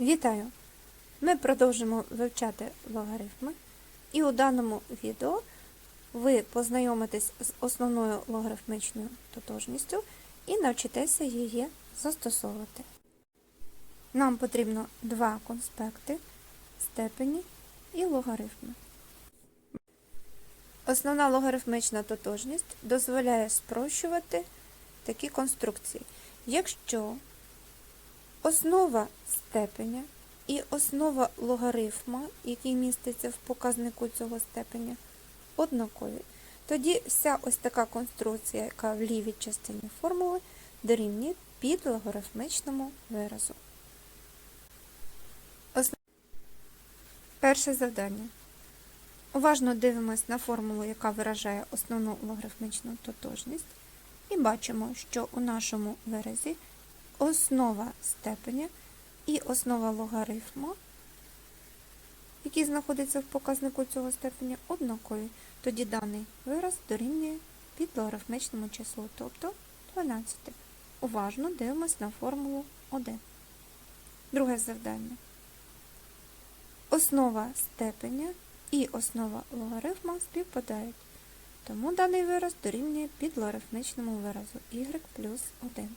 Вітаю! Ми продовжимо вивчати логарифми, і у даному відео ви познайомитесь з основною логарифмичною тотожністю і навчитеся її застосовувати. Нам потрібно два конспекти, степені і логарифми. Основна логарифмична тотожність дозволяє спрощувати такі конструкції. Якщо Основа степеня і основа логарифма, який міститься в показнику цього степеня, однакові. Тоді вся ось така конструкція, яка в лівій частині формули, дорівнює під логарифмичному виразу. Перше завдання. Уважно дивимось на формулу, яка виражає основну логарифмичну тотожність, і бачимо, що у нашому виразі основа степеня і основа логарифму, який знаходиться в показнику цього степеня, однакові. Тоді даний вираз дорівнює під логарифмичному числу, тобто 12. Уважно дивимось на формулу 1. Друге завдання. Основа степеня і основа логарифма співпадають. Тому даний вираз дорівнює під логарифмичному виразу y плюс 1.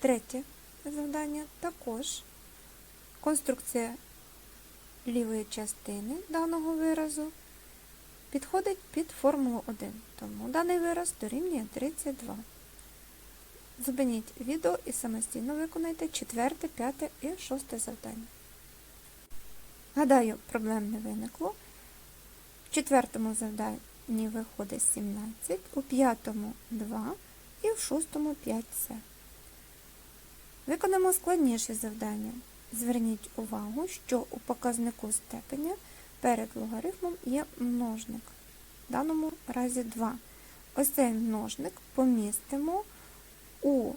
Третє завдання також конструкція лівої частини даного виразу підходить під формулу 1, тому даний вираз дорівнює 32. Зупиніть відео і самостійно виконайте четверте, п'яте і шосте завдання. Гадаю, проблем не виникло. В четвертому завданні виходить 17, у п'ятому 2 і в шостому 5 це. Виконаємо складніші завдання. Зверніть увагу, що у показнику степеня перед логарифмом є множник, в даному разі 2. Ось цей множник помістимо у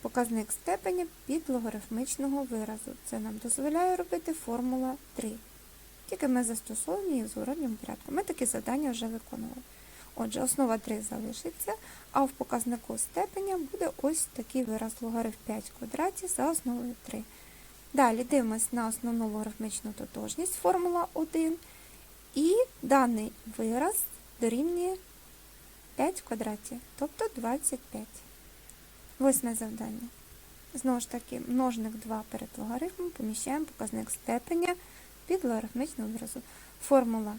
показник степеня під логарифмичного виразу. Це нам дозволяє робити формула 3. Тільки ми застосовуємо її в зворотньому порядку. Ми такі завдання вже виконували. Отже, основа 3 залишиться, а в показнику степеня буде ось такий вираз логарифм 5 в квадраті за основою 3. Далі дивимося на основну логарифмичну тотожність, формула 1. І даний вираз дорівнює 5 в квадраті, тобто 25. Восьме завдання. Знову ж таки, множник 2 перед логарифмом поміщаємо показник степеня під логарифмичного виразу. Формула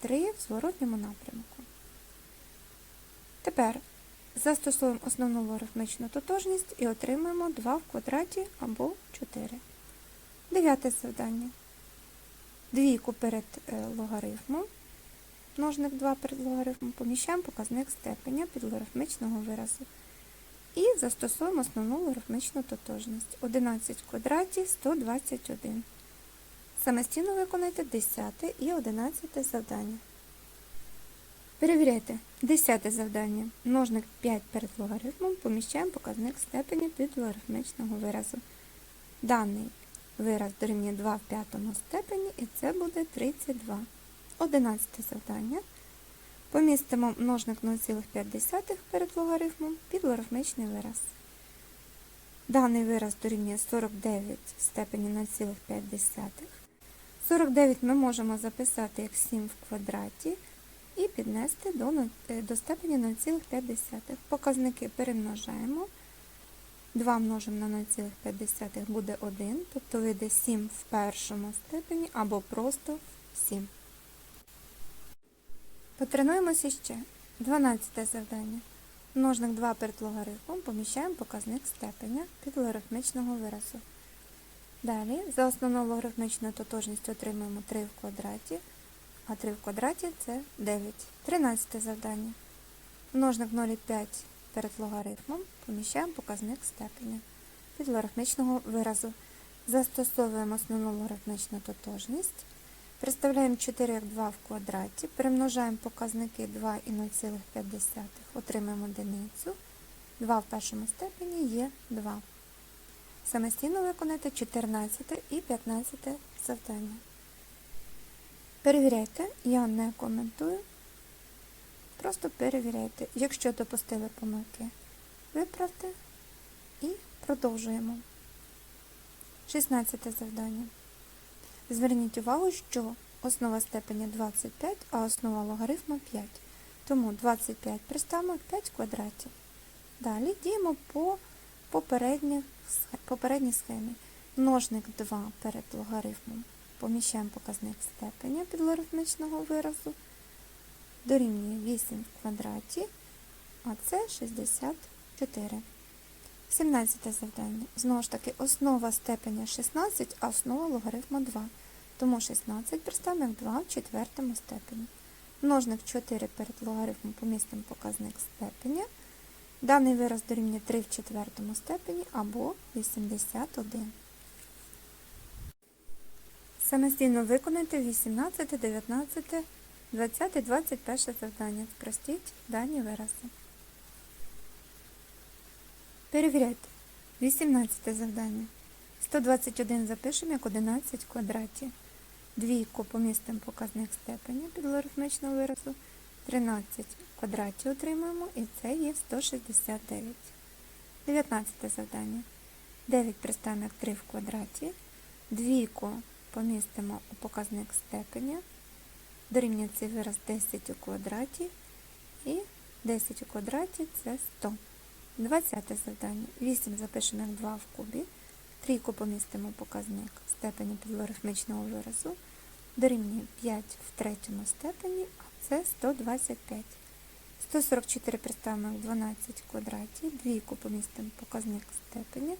3 в зворотньому напрямку. Тепер застосуємо основну логарифмичну тотожність і отримаємо 2 в квадраті або 4. Дев'яте завдання. Двійку перед е, логарифмом, множник 2 перед логарифмом, поміщаємо показник степеня під логарифмичного виразу. І застосуємо основну логарифмичну тотожність. 11 в квадраті 121. Самостійно виконайте 10 і 11 завдання. Перевіряйте. Десяте завдання. Множник 5 перед логарифмом поміщаємо показник степені під логарифмичного виразу. Даний вираз дорівнює 2 в п'ятому степені, і це буде 32. Одинадцяте завдання. Помістимо множник 0,5 перед логарифмом під логарифмичний вираз. Даний вираз дорівнює 49 в степені 0,5. 49 ми можемо записати як 7 в квадраті і піднести до, е, до степені 0,5. Показники перемножаємо. 2 множимо на 0,5 буде 1, тобто вийде 7 в першому степені або просто 7. Потренуємося ще. 12 завдання. Множник 2 перед логарифмом поміщаємо показник степеня під логарифмичного виразу. Далі за основну логарифмичну тотожність отримаємо 3 в квадраті, а 3 в квадраті це 9. 13 завдання. Множник 0,5 перед логарифмом поміщаємо показник степеня під логарифмичного виразу. Застосовуємо основну логарифмичну тотожність. Представляємо 4 як 2 в квадраті, перемножаємо показники 2 і 0,5, отримаємо одиницю. 2 в першому степені є 2. Самостійно виконайте 14 і 15 завдання. Перевіряйте, я не коментую. Просто перевіряйте. Якщо допустили помилки, виправте і продовжуємо. 16 завдання. Зверніть увагу, що основа степеня 25, а основа логарифму 5. Тому 25 приставимо 5 квадратів. Далі діємо по попередній схемі. Множник 2 перед логарифмом. Поміщаємо показник степеня підлогарифмічного виразу. Дорівнює 8 в квадраті, а це 64. 17 завдання. Знову ж таки, основа степеня 16, а основа логарифму 2. Тому 16 представимо як 2 в четвертому степені. Множник 4 перед логарифмом помістимо показник степеня. Даний вираз дорівнює 3 в четвертому степені або 81. Самостійно виконайте 18, 19, 20, 21 завдання. Спростіть дані вирази. Перевіряйте. 18 завдання. 121 запишемо як 11 в квадраті. Двійку помістимо показник степеня під логарифмічного виразу. 13 в квадраті отримуємо і це є 169. 19 завдання. 9 приставимо як 3 в квадраті. Двійку помістимо у показник степеня. Дорівнює цей вираз 10 у квадраті. І 10 у квадраті це 100. 20 завдання. 8 запишемо як 2 в кубі. Трійку помістимо у показник степені підлогарифмічного виразу. Дорівнює 5 в третьому степені, а це 125. 144 представимо як 12 в квадраті. Двійку помістимо в показник степені.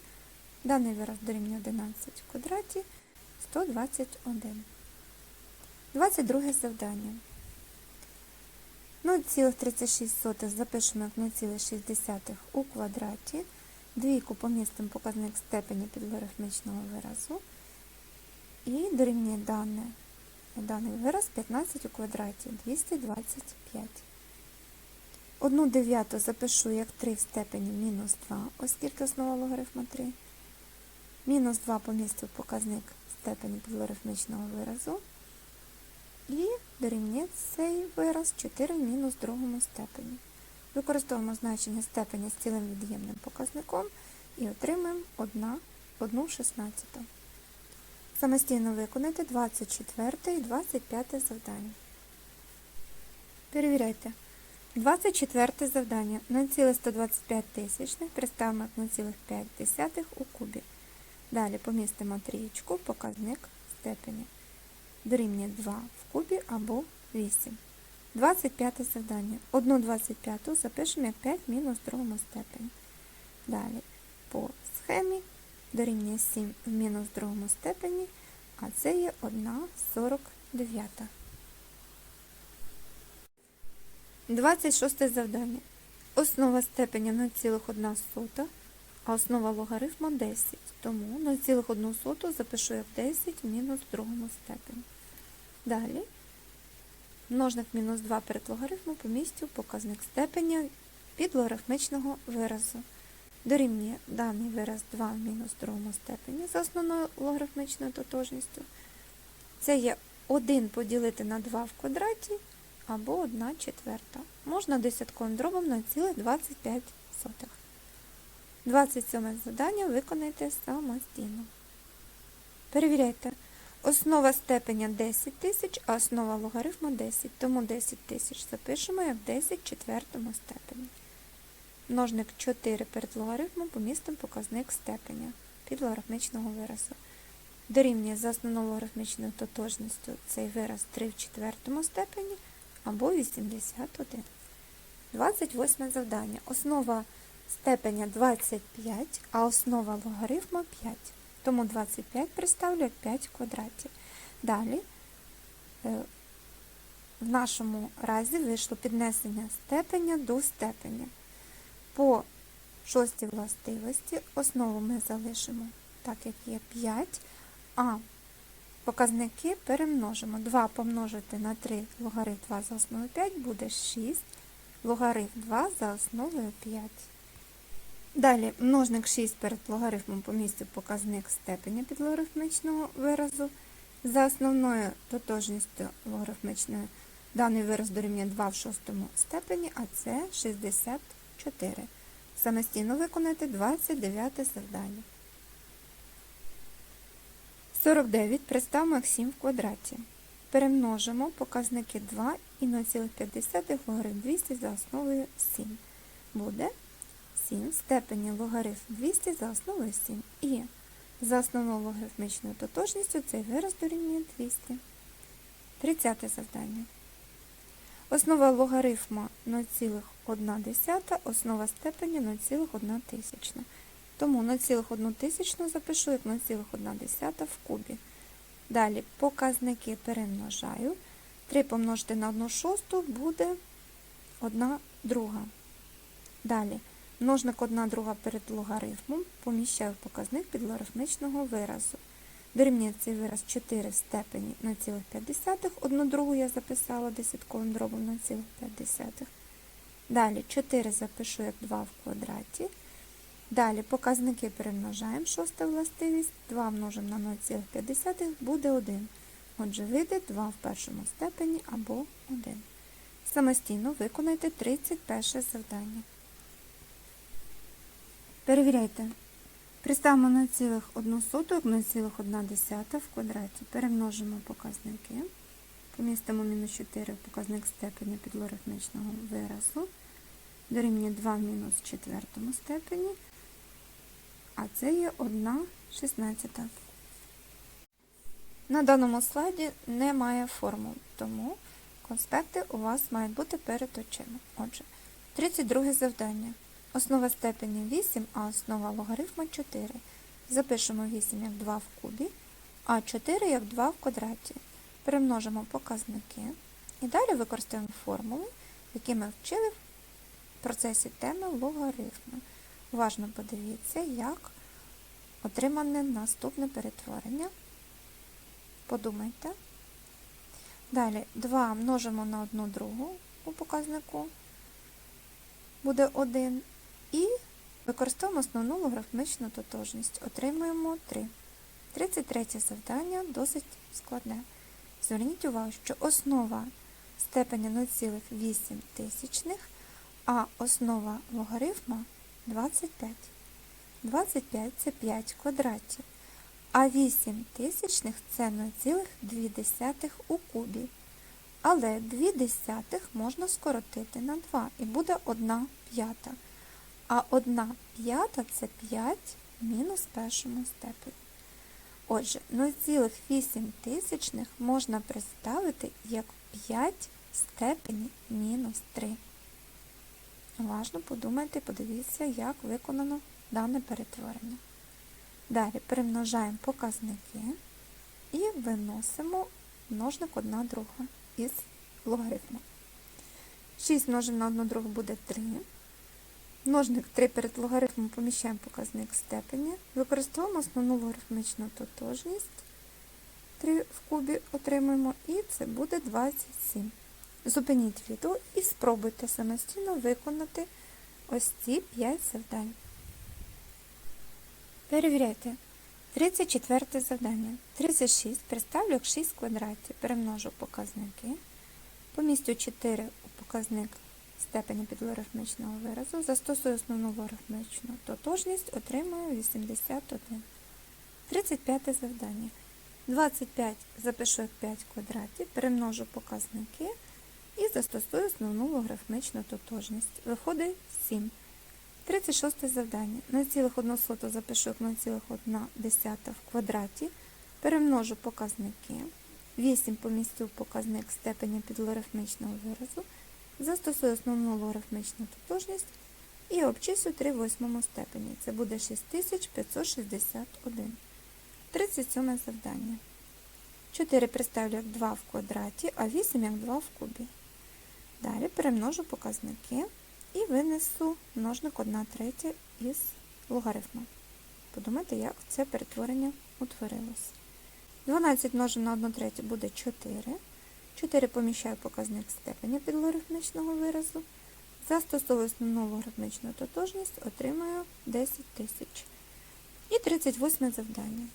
Даний вираз дорівнює 11 в квадраті. 121. 22 завдання. 0,36 запишемо як 0,6 у квадраті. Двійку помістимо показник степені підлогарифмічного виразу. І дорівнює дане, даний вираз 15 у квадраті 225. Одну дев'яту запишу як 3 в степені мінус 2, оскільки основа логарифма 3. Мінус 2 помістив показник степені підлогарифмічного виразу. І дорівнює цей вираз 4 в мінус другому степені. Використовуємо значення степеня з цілим від'ємним показником і отримаємо 1, 1 16. Самостійно виконайте 24 і 25 завдання. Перевіряйте. 24 завдання 0,125 тисячних приставимо як 0,5 у кубі. Далі помістимо трієчку, показник степені. Дорівнює 2 в кубі або 8. 25 завдання. 1 25 запишемо як 5 мінус другому степені. Далі по схемі дорівнює 7 в мінус другому степені, а це є 1 49. 26 завдання. Основа степеня 0,1, а основа логарифму 10. Тому 0,1 запишу як 10 в мінус в другому степені. Далі множник мінус 2 перед логарифмом помістив показник степеня під логарифмічного виразу. Дорівнює даний вираз 2 в мінус другому степені за основною логарифмічною тотожністю. Це є 1 поділити на 2 в квадраті або 1 четверта. Можна десятковим дробом на цілих 25 сотих. 27 завдання виконайте самостійно. Перевіряйте. Основа степеня 10 тисяч, а основа логарифму 10, тому 10 тисяч запишемо як 10 в четвертому степені. Множник 4 перед логарифмом помістимо показник степеня під логарифмічного виразу. Дорівнює за основною логарифмічною тотожністю цей вираз 3 в четвертому степені або 81. 28 завдання. Основа степеня 25, а основа логарифму 5. Тому 25 представлю як 5 в квадраті. Далі е, в нашому разі вийшло піднесення степеня до степеня. По шостій властивості основу ми залишимо так, як є 5, а показники перемножимо. 2 помножити на 3 логарифм 2 за основою 5 буде 6, логарифм 2 за основою 5. Далі множник 6 перед логарифмом помістив показник степеня підлогарифмічного виразу. За основною тотожністю логарифмічної даний вираз дорівнює 2 в шостому степені, а це 64. Самостійно виконати 29 завдання. 49 представимо як 7 в квадраті. Перемножимо показники 2 і 0,5 логарифм 200 за основою 7. Буде 7 в степені логарифм 200 за основою 7. І за основною логарифмічною тотожністю цей вираз дорівнює 200. 30 завдання. Основа логарифма 0,1, основа степені 0,1 тисячна. Тому 0,1 тисячну запишу як 0,1 в кубі. Далі показники перемножаю. 3 помножити на 1 шосту буде 1 друга. Далі множник 1 друга перед логарифмом поміщаю показник підлогарифмічного виразу. Дорівнює цей вираз 4 в степені 0,5. Одну другу я записала десятковим дробом на 0,5. Далі 4 запишу як 2 в квадраті. Далі показники перемножаємо. Шоста властивість. 2 множимо на 0,5 буде 1. Отже, вийде 2 в першому степені або 1. Самостійно виконайте 31 завдання. Перевіряйте. Приставимо 0,1 як 0,1 в квадраті. Перемножимо показники. Помістимо мінус 4 в показник степені підлогарифмічного виразу. Дорівнює 2 в мінус четвертому степені. А це є 1 шістнадцята. На даному слайді немає формул, тому конспекти у вас мають бути перед очима. Отже, 32 завдання. Основа степені 8, а основа логарифму 4. Запишемо 8 як 2 в кубі, а 4 як 2 в квадраті. Перемножимо показники і далі використаємо формули, які ми вчили в процесі теми логарифми. Уважно подивіться, як отримане наступне перетворення. Подумайте. Далі 2 множимо на 1 другу у показнику. Буде 1. І використовуємо основну логарифмічну тотожність. Отримуємо 3. 33 завдання досить складне. Зверніть увагу, що основа степені 0,8 тисячних, а основа логарифма 25. 25 це 5 квадратів, а 8 тисячних це 0,2 у кубі. Але 2 десятих можна скоротити на 2 і буде 1 п'ята. А 1 п'ята це 5 мінус першому степені. Отже, 0,8 тисячних можна представити як 5 степені мінус 3. Уважно подумайте, подивіться, як виконано дане перетворення. Далі перемножаємо показники і виносимо множник 1 друга із логарифму. 6 множимо на 1 другу буде 3. Множник 3 перед логарифмом поміщаємо показник степені. Використовуємо основну логарифмічну тотожність. 3 в кубі отримуємо, і це буде 27. Зупиніть відео і спробуйте самостійно виконати ось ці 5 завдань. Перевіряйте. 34 завдання. 36 представлю як 6 квадратів. Перемножу показники. Помістю 4 у показник степені підлогарифмічного виразу. Застосую основну логарифмічну тотожність, отримую 81. 35 завдання. 25 запишу як 5 квадратів, перемножу показники і застосую основну логарифмічну тотожність. Виходить 7. 36 завдання. 0,1 запишу як 0,1 в квадраті. Перемножу показники. 8 помістю показник степені підлогарифмічного виразу. Застосую основну логарифмічну тотожність і обчислю 3 в восьмому степені. Це буде 6561. 37 завдання. 4 представлю як 2 в квадраті, а 8 як 2 в кубі. Далі перемножу показники і винесу множник 1 третя із логарифму. Подумайте, як це перетворення утворилось. 12 множимо на 1 третю буде 4. 4 поміщаю показник степені підлогарифмічного виразу. Застосовую основну логарифмічну тотожність, отримаю 10 тисяч. І 38 завдання.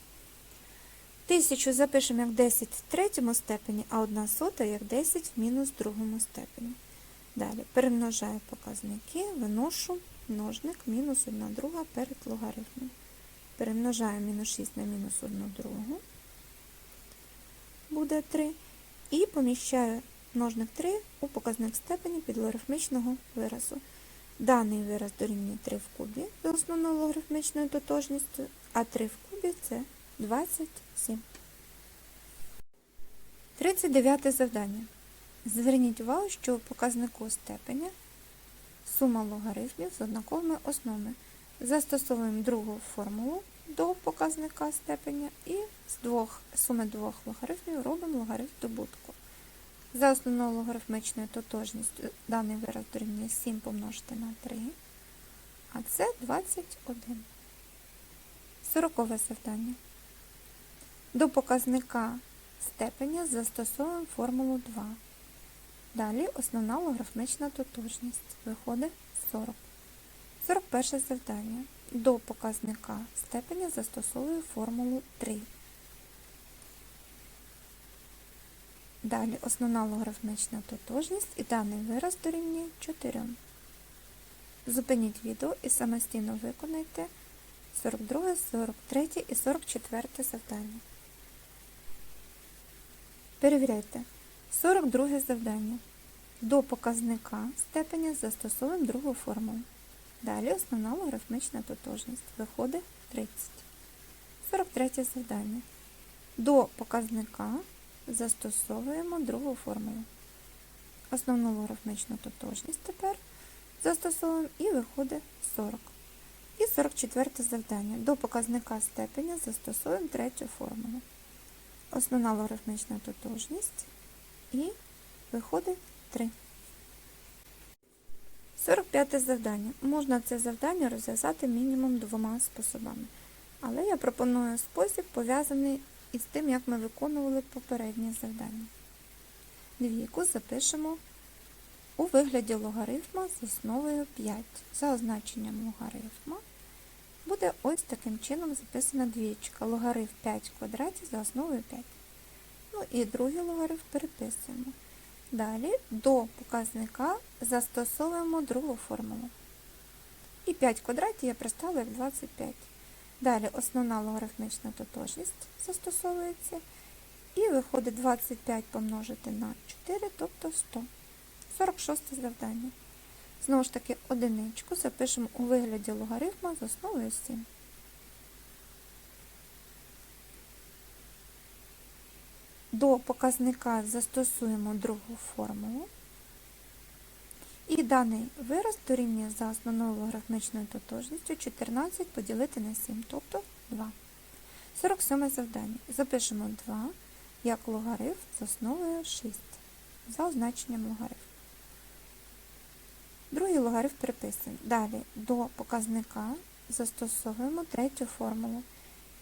Тисячу запишемо як 10 в третьому степені, а 1 сота як 10 в мінус другому степені. Далі перемножаю показники, виношу множник мінус 1 друга перед логарифмом. Перемножаю мінус 6 на мінус 1 другу. буде 3, і поміщаю множник 3 у показник степені підлогарифмічного виразу. Даний вираз дорівнює 3 в кубі за основною логарифмічною тотожністю, а 3 в кубі це 27. 39 завдання. Зверніть увагу, що у показнику степеня сума логарифмів з однаковими основами. Застосовуємо другу формулу до показника степеня і з двох, суми двох логарифмів робимо логарифм добутку. За основною логарифмічною тотожністю даний вираз дорівнює 7 помножити на 3, а це 21. Сорокове завдання. До показника степеня застосовуємо формулу 2. Далі основна логарифмічна тотожність. Виходить 40. 41 завдання. До показника степеня застосовую формулу 3. Далі основна логарифмічна тотожність і даний вираз дорівнює 4. Зупиніть відео і самостійно виконайте 42, 43 і 44 завдання. Перевіряйте. 42 завдання. До показника степеня застосовуємо другу формулу. Далі основна логарифмічна тотожність. Виходить 30. 43 завдання. До показника застосовуємо другу формулу. Основну логарифмічну тотожність тепер застосовуємо і виходить 40. І 44 завдання. До показника степеня застосовуємо третю формулу. Основна логарифмічна тотожність і виходить 3. 45 завдання. Можна це завдання розв'язати мінімум двома способами. Але я пропоную спосіб, пов'язаний із тим, як ми виконували попереднє завдання. Двійку запишемо у вигляді логарифма з основою 5. За означенням логарифма буде ось таким чином записана двічка. Логарифм 5 в квадраті за основою 5. Ну і другий логарифм переписуємо. Далі до показника застосовуємо другу формулу. І 5 квадратів я представила як 25. Далі основна логарифмічна тотожність застосовується. І виходить 25 помножити на 4, тобто 100. 46 завдання. Знову ж таки, одиничку запишемо у вигляді логарифма з основою 7. До показника застосуємо другу формулу. І даний вираз дорівнює за основною логарифмічною тотожністю 14 поділити на 7, тобто 2. 47 завдання. Запишемо 2 як логарифм з основою 6 за означенням логарифм. Другий логарифм переписуємо. Далі до показника застосовуємо третю формулу.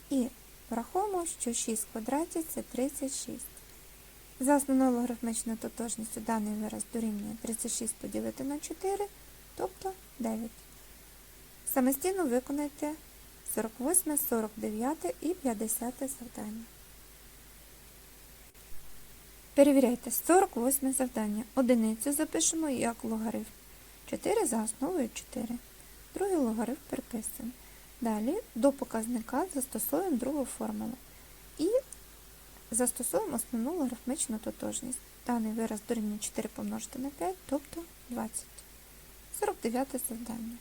І враховуємо, що 6 квадратів це 36. За основною логарифмічною тотожністю даний вираз дорівнює 36 поділити на 4, тобто 9. Самостійно виконайте 48, 49 і 50 завдання. Перевіряйте 48 завдання. Одиницю запишемо як логарифм. 4 за основою 4. Другий логарифм переписуємо. Далі до показника застосуємо другу формулу. І застосуємо основну логарифмічну тотожність. Даний вираз дорівнює 4 помножити на 5, тобто 20. 49 завдання.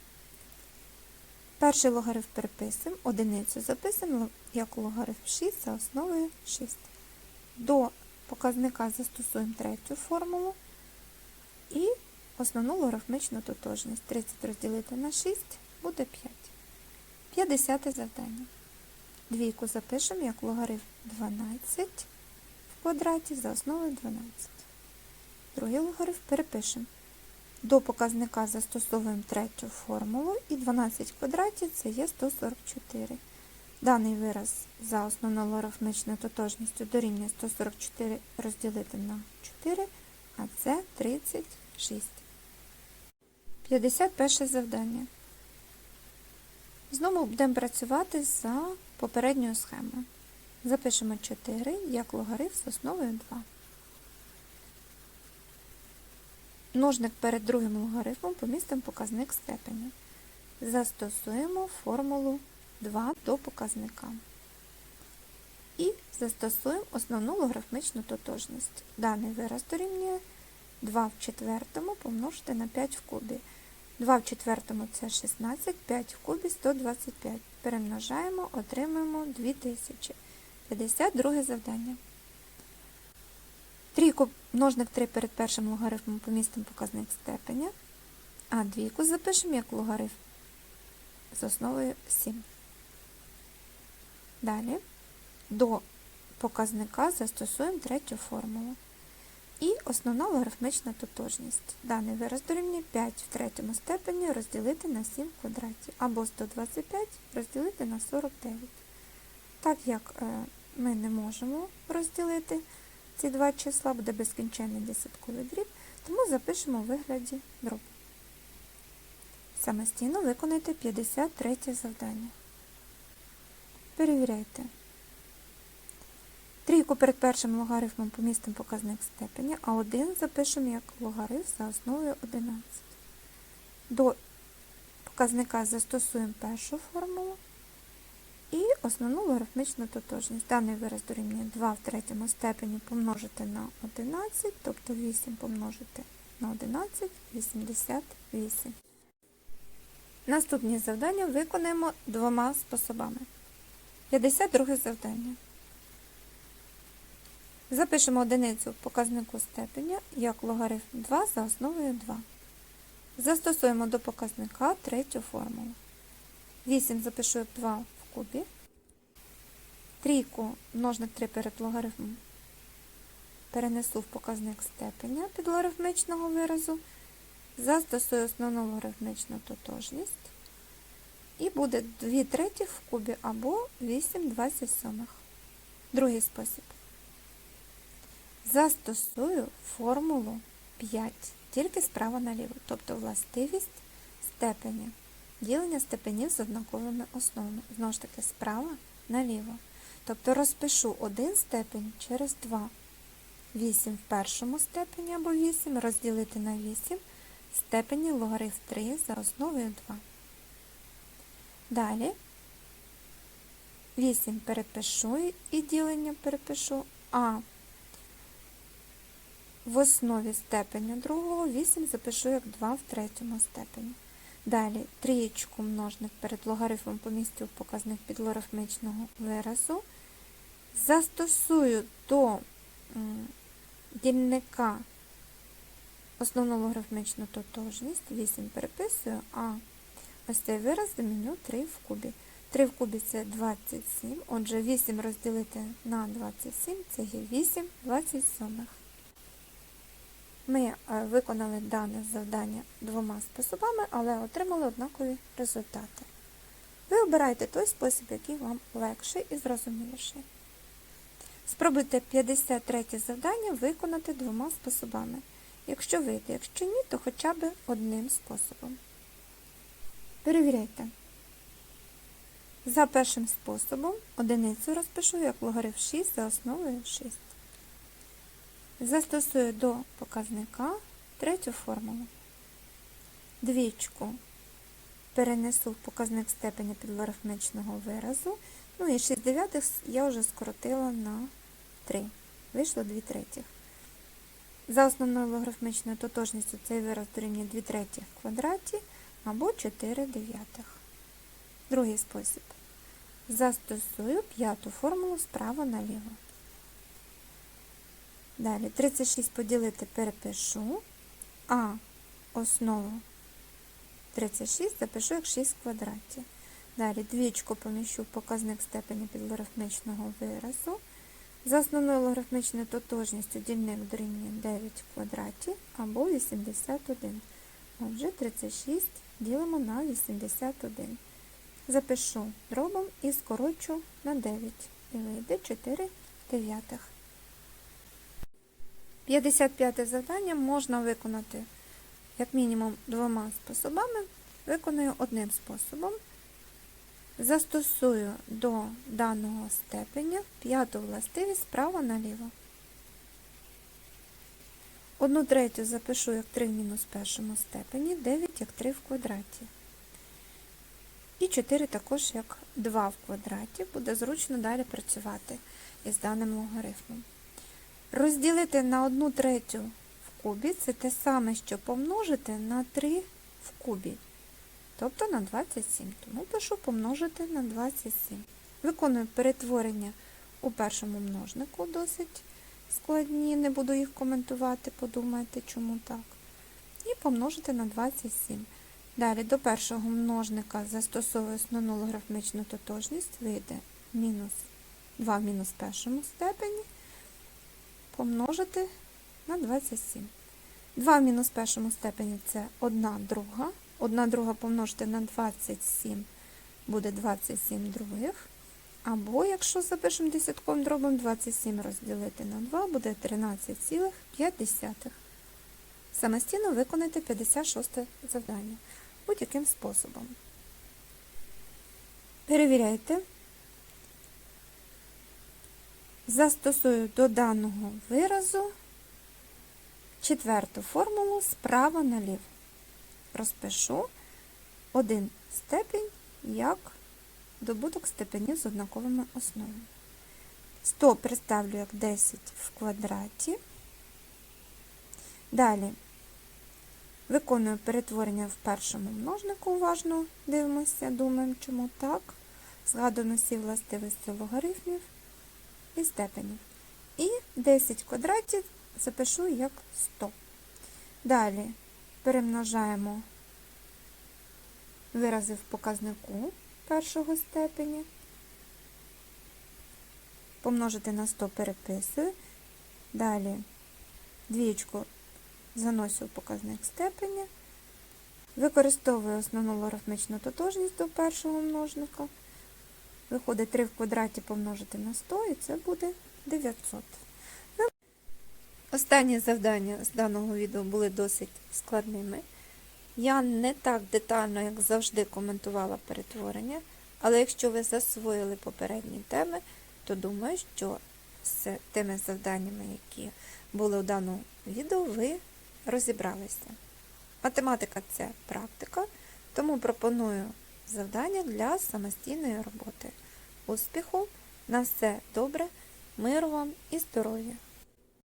Перший логарифм переписуємо, одиницю записуємо як логарифм 6 за основою 6. До показника застосуємо третю формулу і основну логарифмічну тотожність. 30 розділити на 6 буде 5. 50 завдання. Двійку запишемо як логарифм 12 в квадраті за основою 12. Другий логарифм перепишемо. До показника застосовуємо третю формулу і 12 в квадраті це є 144. Даний вираз за основною логарифмічною тотожністю дорівнює 144 розділити на 4, а це 36. 51 завдання. Знову будемо працювати за попередньою схемою. Запишемо 4 як логарифм з основою 2. Множник перед другим логарифмом помістимо показник степеня. Застосуємо формулу 2 до показника. і застосуємо основну логарифмічну тотожність. Даний вираз дорівнює 2 в четвертому помножити на 5 в кубі. 2 в четвертому це 16, 5 в кубі 125. Перемножаємо, отримаємо 2000. 52 завдання. Трійку множник 3 перед першим логарифмом помістимо показник степеня, а двійку запишемо як логарифм з основою 7. Далі до показника застосуємо третю формулу. І основна логарифмічна тотожність. Даний вираз дорівнює 5 в третьому степені розділити на 7 в квадраті, або 125 розділити на 49. Так як е, ми не можемо розділити ці два числа, буде безкінченний десятковий дріб, тому запишемо у вигляді дробу. Самостійно виконайте 53 завдання. Перевіряйте. Трійку перед першим логарифмом помістимо показник степеня, а 1 запишемо як логарифм за основою 11. До показника застосуємо першу формулу і основну логарифмічну тотожність. Даний вираз дорівнює 2 в третьому степені помножити на 11, тобто 8 помножити на 11, 88. Наступні завдання виконаємо двома способами. 52 завдання. Запишемо одиницю в показнику степеня як логарифм 2 за основою 2. Застосуємо до показника третю формулу. 8 запишу як 2 в кубі. Трійку множник 3 перед логарифмом перенесу в показник степеня під логарифмічного виразу. Застосую основну логарифмічну тотожність. І буде 2 третіх в кубі або 8 27. Другий спосіб. Застосую формулу 5, тільки справа наліво, тобто властивість степеня. Ділення степенів з однаковими основами. Знову ж таки, справа наліво. Тобто розпишу один степень через 2. 8 в першому степені або 8 розділити на 8 степені логарифм 3 за основою 2. Далі 8 перепишу і ділення перепишу, а в основі степеня другого 8 запишу як 2 в третьому степені. Далі трієчку множник перед логарифмом помістив показник під логарифмічного виразу. Застосую до дільника основну логарифмічну тотожність, 8 переписую, а ось цей вираз заміню 3 в кубі. 3 в кубі це 27, отже 8 розділити на 27 це є 8 27. Ми е, виконали дане завдання двома способами, але отримали однакові результати. Ви обираєте той спосіб, який вам легший і зрозуміліший. Спробуйте 53 завдання виконати двома способами. Якщо вийде, якщо ні, то хоча б одним способом. Перевіряйте. За першим способом одиницю розпишу як логарифм 6 за основою 6. Застосую до показника третю формулу. Двічку перенесу в показник степеня підлогарифмічного виразу. Ну і 6 дев'ятих я вже скоротила на 3. Вийшло 2 третіх. За основною логарифмічною тотожністю цей вираз дорівнює 2 третіх в квадраті або 4 дев'ятих. Другий спосіб. Застосую п'яту формулу справа наліво. Далі 36 поділити перепишу, а основу 36 запишу як 6 в квадраті. Далі двічку поміщу показник степені підлогарифмічного виразу. За основною логарифмічною тотожністю дільник дорівнює 9 в квадраті або 81. Отже, 36 ділимо на 81. Запишу дробом і скорочу на 9. І вийде 4 дев'ятих. 55 завдання можна виконати як мінімум двома способами. Виконую одним способом. Застосую до даного степеня п'яту властивість справа наліво. Одну третю запишу як 3 в мінус першому степені, 9 як 3 в квадраті. І 4 також як 2 в квадраті. Буде зручно далі працювати із даним логарифмом. Розділити на 1 третю в кубі це те саме, що помножити на 3 в кубі. Тобто на 27. Тому пишу помножити на 27. Виконую перетворення у першому множнику досить складні, не буду їх коментувати, подумайте, чому так. І помножити на 27. Далі до першого множника застосовую основну логарифмічну тотожність, вийде мінус 2 в мінус першому степені, помножити на 27. 2 в мінус першому степені це 1 друга. 1 друга помножити на 27 буде 27 других. Або, якщо запишемо десятковим дробом, 27 розділити на 2 буде 13,5. Самостійно виконайте 56 завдання будь-яким способом. Перевіряйте. Застосую до даного виразу четверту формулу справа наліво. Розпишу один степінь як добуток степенів з однаковими основами. 100 представлю як 10 в квадраті. Далі виконую перетворення в першому множнику, уважно дивимося, думаємо, чому так. Згадуємо всі властивості логарифмів і степенів. І 10 квадратів запишу як 100. Далі перемножаємо вирази в показнику першого степеня. Помножити на 100 переписую. Далі двічку заносю в показник степеня. Використовую основну логарифмічну тотожність до першого множника. Виходить 3 в квадраті помножити на 100, і це буде 900. Останні завдання з даного відео були досить складними. Я не так детально, як завжди, коментувала перетворення, але якщо ви засвоїли попередні теми, то думаю, що з тими завданнями, які були у даному відео, ви розібралися. Математика це практика, тому пропоную завдання для самостійної роботи. Успіху! На все добре, миру вам і здоров'я!